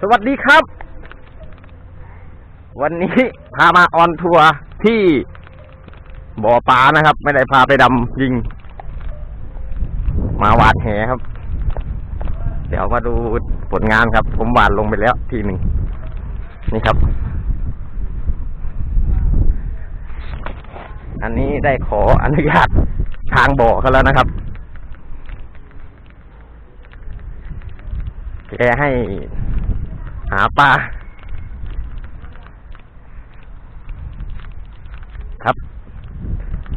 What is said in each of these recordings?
สวัสดีครับ วันนี้พามาออนทัวร์ที่บ่อปลานะครับ ไม่ได้พาไปดำยิง มาหวาดแหครับ เดี๋ยวมาดูผลงานครับ ผมหวานลงไปแล้วทีหนึ่งนี่ครับ อันนี้ได้ขออนุญาตทางบ่อเขาแล้วนะครับ แกให้หาปลาครับ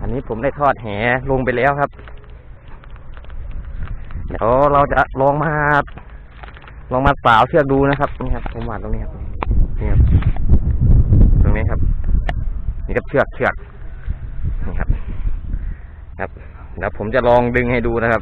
อันนี้ผมได้ทอดแหลงไปแล้วครับ เดี๋ยวเราจะลองมาลองมาสาวเชือกดูนะครับนี่ครับผมวาดตรงนี้ครับนี่ครับ ตรงนี้ครับ นี่ครับเชือกเชือกนี่ครับ ครับเดี๋ยวผมจะลองดึงให้ดูนะครับ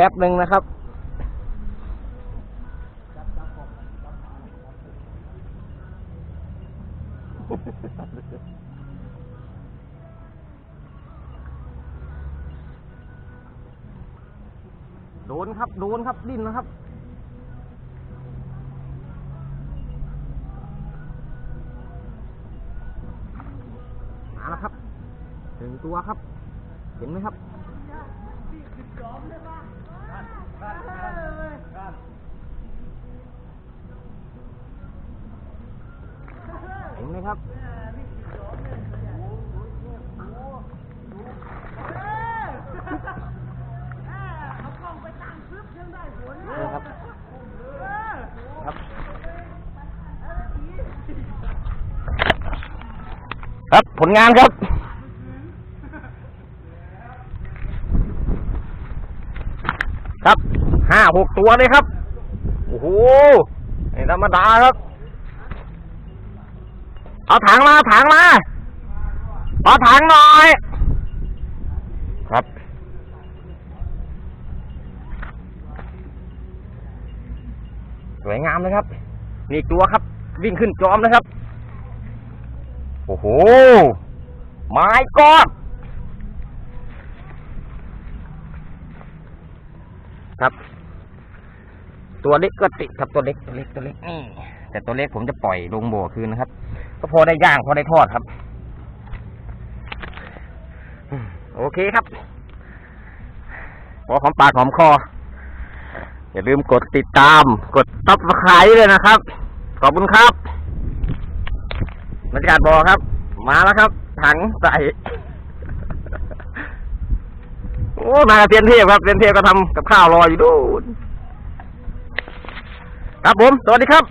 แป๊บหนึ่งนะครับ โดนครับ โดนครับ ดิ้นนะครับมาแล้วครับหนึ่งตัวครับ เห็นไหมครับ เห็นไหมครับนี่ครับ ครับ ครับ ผลงานครับ ห้าหกตัวเลยครับ โอ้โหไม่ธรรมดาครับ เอาถังมาเอาถังมา เอาถังหน่อย ครับ สวยงามเลยครับ นี่ตัวครับ วิ่งขึ้นจอมนะครับ โอ้โห ไม้กอดครับ ตัวเล็กก็ติดครับตัวเล็กตัวเล็กตัวเล็กนี่แต่ตัวเล็กผมจะปล่อยลงบ่อคืนนะครับ ก็พอได้ย่างพอได้ทอดครับอืมโอเคครับพอหอมปากหอมคอ อย่าลืมกดติดตาม กดตับสไครต์เลยนะครับ ขอบคุณครับบรรยากาศบอครับ มาแล้วครับ ถังใส่โอ้มากับเซียนเทพครับเซียนเทพก็ทำกับข้าวรออยู่ดูน ครับผม สวัสดีครับ